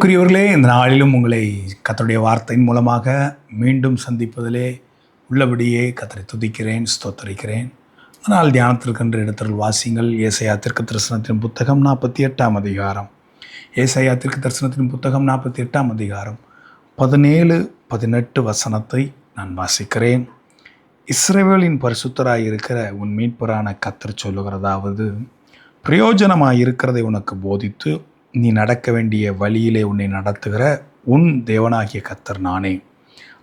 அன்புக்குரியவர்களே இந்த நாளிலும் உங்களை கத்தருடைய வார்த்தையின் மூலமாக மீண்டும் சந்திப்பதிலே உள்ளபடியே கத்தரை துதிக்கிறேன் ஸ்தோத்தரிக்கிறேன். ஆனால் தியானத்திற்கென்று இடத்தில் வாசிங்கள் ஏசையா திருக்கு தரிசனத்தின் புத்தகம் நாற்பத்தி எட்டாம் அதிகாரம். ஏசையா திருக்கு தரிசனத்தின் புத்தகம் நாற்பத்தி எட்டாம் அதிகாரம். பதினேழு பதினெட்டு வசனத்தை நான் வாசிக்கிறேன். இஸ்ரேவேலின் பரிசுத்தராய் இருக்கிற உன் மீட்பரான கத்தர் சொல்லுகிறதாவது பிரயோஜனமாக இருக்கிறதை உனக்கு போதித்து நீ நடக்க வேண்டிய வழியிலே உன்னை நடத்துகிற உன் தேவனாகிய கத்தர் நானே.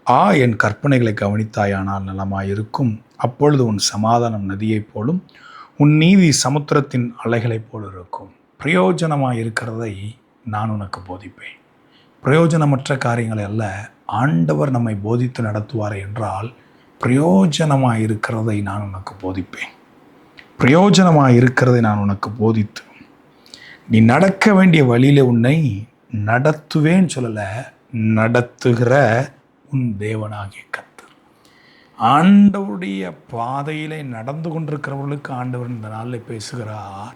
ஆ என் கற்பனைகளை கவனித்தாயானால் நலமாயிருக்கும். அப்பொழுது உன் சமாதானம் நதியைப் போலும் உன் நீதி சமுத்திரத்தின் அலைகளைப் போல இருக்கும். பிரயோஜனமாக இருக்கிறதை நான் உனக்கு போதிப்பேன். பிரயோஜனமற்ற காரியங்களை அல்ல ஆண்டவர் நம்மை போதித்து நடத்துவார் என்றால் பிரயோஜனமாக இருக்கிறதை நான் உனக்கு போதிப்பேன். பிரயோஜனமாக இருக்கிறதை நான் உனக்கு போதித்து நீ நடக்க வேண்டிய வழியில் உன்னை நடத்துவேன்னு சொல்லலை நடத்துகிற உன் தேவனாகிய கத்தர் ஆண்டவருடைய பாதையிலே நடந்து கொண்டிருக்கிறவர்களுக்கு ஆண்டவர் இந்த நாளில் பேசுகிறார்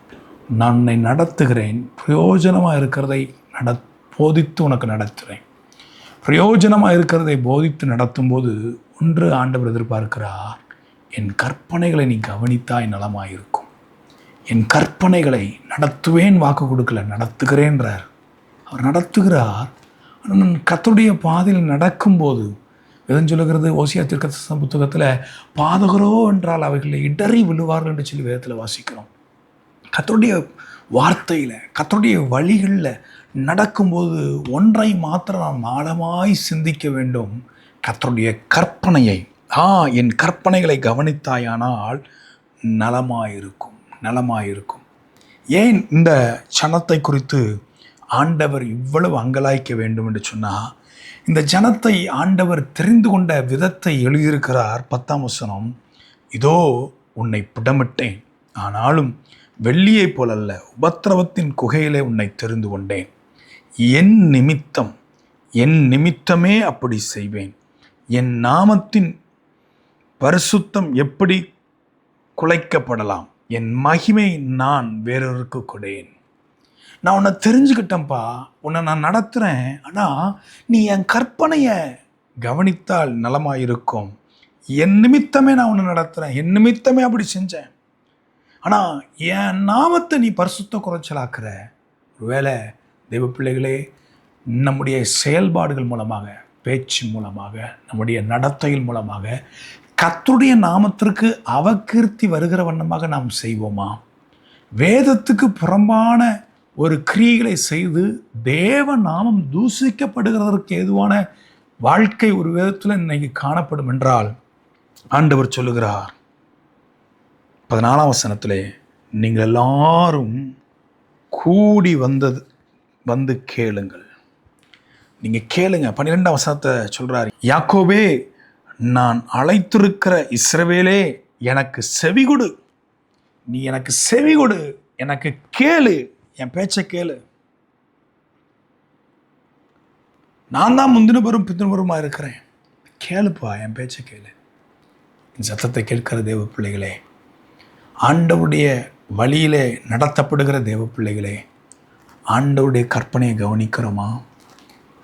நான் உன்னை நடத்துகிறேன். பிரயோஜனமாக இருக்கிறதை நட போதித்து உனக்கு நடத்துகிறேன் பிரயோஜனமாக இருக்கிறதை போதித்து நடத்தும்போது ஒன்று ஆண்டவர் எதிர்பார்க்கிறார் என் கற்பனைகளை நீ கவனித்தாய் நலமாயிருக்கும். என் கற்பனைகளை நடத்துவேன் வாக்கு கொடுக்கல நடத்துகிறேன்றார். அவர் நடத்துகிறார். நான் கத்தருடைய பாதையில் நடக்கும்போது எதன் சொல்லுகிறது ஓசியா திருக்க புத்தகத்தில் பாதகரோ என்றால் அவைகளை இடறி விழுவார்கள் என்று சொல்லி வேதத்தில் வாசிக்கிறோம். கத்தருடைய வார்த்தையில் கத்தருடைய வழிகளில் நடக்கும்போது ஒன்றை மாத்திரம் நாம் ஆழமாய் சிந்திக்க வேண்டும். கத்தருடைய கற்பனையை. ஆ என் கற்பனைகளை கவனித்தாயானால் நலமாயிருக்கும். நலமாயிருக்கும். ஏன் இந்த சனத்தை குறித்து ஆண்டவர் இவ்வளவு அங்கலாய்க்க வேண்டும் என்று சொன்னால் இந்த ஜனத்தை ஆண்டவர் தெரிந்து கொண்ட விதத்தை எழுதியிருக்கிறார் பத்தாம் வசனம் இதோ உன்னை புடமிட்டேன். ஆனாலும் வெள்ளியைப் போலல்ல உபத்திரவத்தின் குகையிலே உன்னை தெரிந்து கொண்டேன். என் நிமித்தம் என் நிமித்தமே அப்படி செய்வேன். என் நாமத்தின் பரிசுத்தம் எப்படி குலைக்கப்படலாம்? என் மகிமை நான் வேறொருக்கு கொடேன். நான் உன்னை தெரிஞ்சுக்கிட்டேன்ப்பா உன்னை நான் நடத்துகிறேன் ஆனால் நீ என் கற்பனையை கவனித்தால் நலமாயிருக்கும். என் நிமித்தமே நான் உன்னை நடத்துகிறேன் என் நிமித்தமே அப்படி செஞ்சேன். ஆனால் என் நாமத்தை நீ பரிசுத்த குறைச்சலாக்குற. ஒருவேளை தெய்வ பிள்ளைகளே நம்முடைய செயல்பாடுகள் மூலமாக பேச்சு மூலமாக நம்முடைய நடத்தையின் மூலமாக கத்துடைய நாமத்திற்கு அவகீர்த்தி வருகிற வண்ணமாக நாம் செய்வோமா? வேதத்துக்கு புறம்பான ஒரு கிரியைகளை செய்து தேவ நாமம் தூசிக்கப்படுகிறதற்கு ஏதுவான வாழ்க்கை ஒரு விதத்தில் இன்னைக்கு காணப்படும் என்றால் ஆண்டவர் சொல்லுகிறார். பதினாலாம் வசனத்திலே நீங்கள் எல்லாரும் கூடி வந்தது வந்து கேளுங்கள். நீங்கள் கேளுங்க. பன்னிரெண்டாம் வசனத்தை சொல்கிறார் யாக்கோவே நான் அழைத்திருக்கிற இஸ்ரவேலே எனக்கு செவிகொடு நீ எனக்கு செவிகொடு எனக்கு கேளு. என் பேச்சை கேளு. நான் தான் முந்தின பெரும் இருக்கிறேன். கேளுப்பா என் பேச்சை கேளு. என் சத்தத்தை கேட்கிற தேவ பிள்ளைகளே ஆண்டவுடைய வழியிலே நடத்தப்படுகிற தேவ பிள்ளைகளே ஆண்டவுடைய கற்பனையை கவனிக்கிறோமா?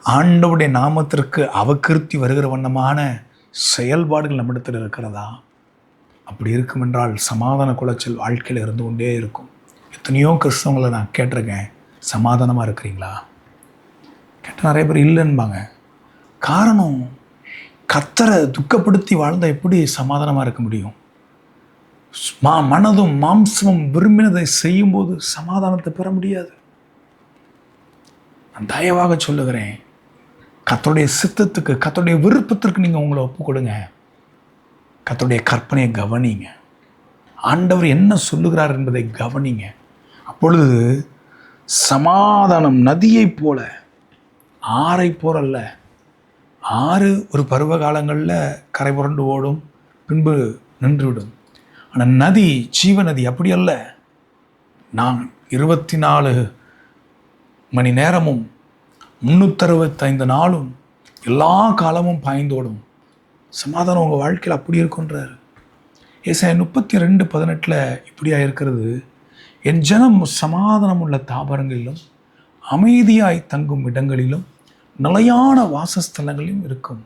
ஆண்டவுடைய நாமத்திற்கு அவகிருத்தி வருகிற வண்ணமான செயல்பாடுகள் நம்மிடத்தில் இருக்கிறதா? அப்படி இருக்கும் என்றால் சமாதான குலைச்சல் வாழ்க்கையில் இருந்து கொண்டே இருக்கும். எத்தனையோ கிறிஸ்தவங்களை நான் கேட்டிருக்கேன். சமாதானமாக இருக்கிறீங்களா? கேட்டால் நிறைய பேர் இல்லைன்பாங்க. காரணம் கத்தரை துக்கப்படுத்தி வாழ்ந்தால் எப்படி சமாதானமாக இருக்க முடியும்? மா மனதும் மாம்சமும் விரும்பினதை செய்யும்போது சமாதானத்தை பெற முடியாது. நான் தயவாக சொல்லுகிறேன். கத்தருடைய சித்தத்துக்கு கத்தருடைய விருப்பத்திற்கு நீங்கள் உங்களை ஒப்பு கொடுங்க. கத்தருடைய கற்பனையை கவனிங்க. ஆண்டவர் என்ன சொல்லுகிறார் என்பதை கவனிங்க. அப்பொழுது சமாதானம் நதியைப் போல ஆறை போறல்ல ஆறு ஒரு பருவ காலங்களில் கரை புரண்டு ஓடும் பின்பு நின்றுவிடும். ஆனால் நதி ஜீவ நதி அப்படி அல்ல. நான் இருபத்தி நாலு மணி நேரமும் முந்நூற்றறுபத்தைந்து நாளும் எல்லா காலமும் பாய்ந்தோடும் சமாதானம் உங்கள் வாழ்க்கையில் அப்படி இருக்குன்றார் ஏசாய முப்பத்தி ரெண்டு பதினெட்டில் இப்படியா இருக்கிறது என் ஜனம் சமாதானம் உள்ள தாபரங்களிலும் அமைதியாய் தங்கும் இடங்களிலும் நிலையான வாசஸ்தலங்களிலும் இருக்கும்.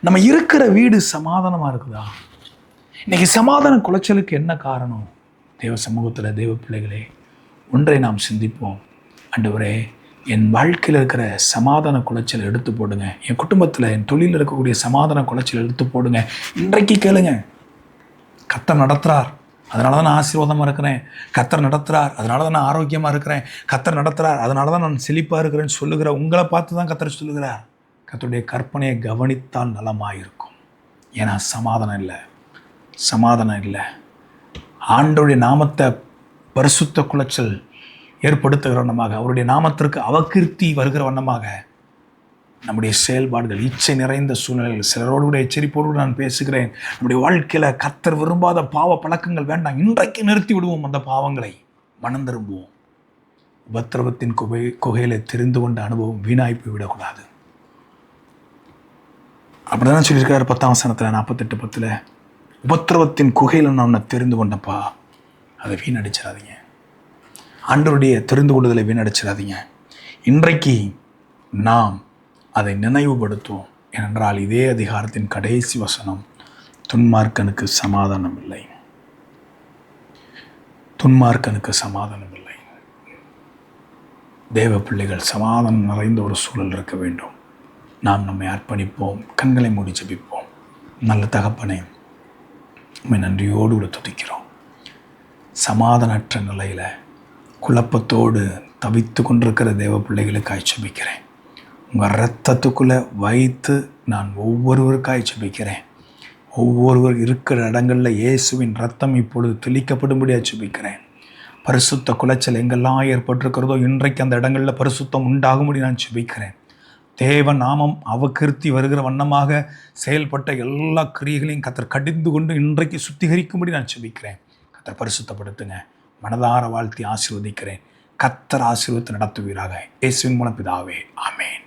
நம்ம இருக்கிற வீடு சமாதானமாக இருக்குதா? இன்றைக்கி சமாதான குலைச்சலுக்கு என்ன காரணம்? தேவ சமூகத்தில் தேவ பிள்ளைகளே ஒன்றை நாம் சிந்திப்போம். ஆண்டவரே என் வாழ்க்கையில் இருக்கிற சமாதான குலைச்சல் எடுத்து போடுங்க. என் குடும்பத்தில் என் தொழிலில் இருக்கக்கூடிய சமாதான குலைச்சல் எடுத்து போடுங்க. இன்றைக்கு கேளுங்க. கத்தர் நடத்துகிறார் அதனால தான் நான் ஆசீர்வாதமாக இருக்கிறேன். கத்தர் நடத்துகிறார் அதனால தான் நான் ஆரோக்கியமாக இருக்கிறேன். கத்தர் நடத்துகிறார் அதனால தான் நான் செழிப்பாக இருக்கிறேன்னு சொல்லுகிற உங்களை பார்த்து தான் கத்தர் சொல்லுகிறார். கத்தருடைய கற்பனையை கவனித்தால் நலமாக இருக்கும் ஏன்னா சமாதானம் இல்லை. சமாதானம் இல்லை. ஆண்டோடைய நாமத்தை பரிசுத்த குலைச்சல் ஏற்படுத்துகிற வண்ணமாக அவருடைய நாமத்திற்கு அவகீர்த்தி வருகிற வண்ணமாக நம்முடைய செயல்பாடுகள் இச்சை நிறைந்த சூழ்நிலைகள் சிலரோடு கூட எச்சரிப்போடு கூட நான் பேசுகிறேன். நம்முடைய வாழ்க்கையில் கத்தர் விரும்பாத பாவ பழக்கங்கள் வேண்டாம். இன்றைக்கு நிறுத்தி விடுவோம் அந்த பாவங்களை. மனம் திரும்புவோம். உபத்திரவத்தின் குகை குகையில் தெரிந்து கொண்ட அனுபவம் வீணாய் போய் விடக்கூடாது அப்படிதான் சொல்லியிருக்காரு பத்தாம் வசனத்தில் நாற்பத்தெட்டு பத்தில்? உபத்திரவத்தின் குகையில் நான் உன்னை தெரிந்து கொண்டப்பா அதை வீணடிச்சிடாதீங்க. ஆண்டவருடைய தெரிந்து கொள்ளுதலை வீணடிச்சிடாதீங்க. இன்றைக்கு நாம் அதை நினைவுபடுத்துவோம். ஏனென்றால் இதே அதிகாரத்தின் கடைசி வசனம் துன்மார்க்கனுக்கு சமாதானம் இல்லை துன்மார்க்கனுக்கு சமாதானம் இல்லை தேவ பிள்ளைகள் சமாதானம் நிறைந்த ஒரு சூழல் இருக்க வேண்டும். நாம் நம்மை அர்ப்பணிப்போம் கண்களை மூடி ஜபிப்போம். நல்ல தகப்பனே நம்மை நன்றியோடு கூட துதிக்கிறோம். சமாதானற்ற நிலையில் குழப்பத்தோடு தவித்து கொண்டிருக்கிற தேவ பிள்ளைகளுக்காய் ஜெபிக்கிறேன். உங்கள் ரத்தத்துக்குள்ளே வைத்து நான் ஒவ்வொருவருக்காய் ஜெபிக்கிறேன். ஒவ்வொருவர் இருக்கிற இடங்களில் இயேசுவின் ரத்தம் இப்பொழுது தெளிக்கப்படும்படியாக சுபிக்கிறேன் பரிசுத்த குலைச்சல் எங்கெல்லாம் ஏற்பட்டிருக்கிறதோ இன்றைக்கு அந்த இடங்களில் பரிசுத்தம் உண்டாகும்படி நான் சுபிக்கிறேன் தேவ நாமம் அவகிருத்தி வருகிற வண்ணமாக செயல்பட்ட எல்லா கிரியைகளையும் கத்தர் கடிந்து கொண்டு இன்றைக்கு சுத்திகரிக்கும்படி நான் சுபிக்கிறேன் கத்தர் பரிசுத்தப்படுத்துங்க. மனதார வாழ்த்தி ஆசீர்வதிக்கிறேன். கத்தர் ஆசீர்வத்தை நடத்துவீராக. இயேசுவின் மூலம் பிதாவே. ஆமேன்.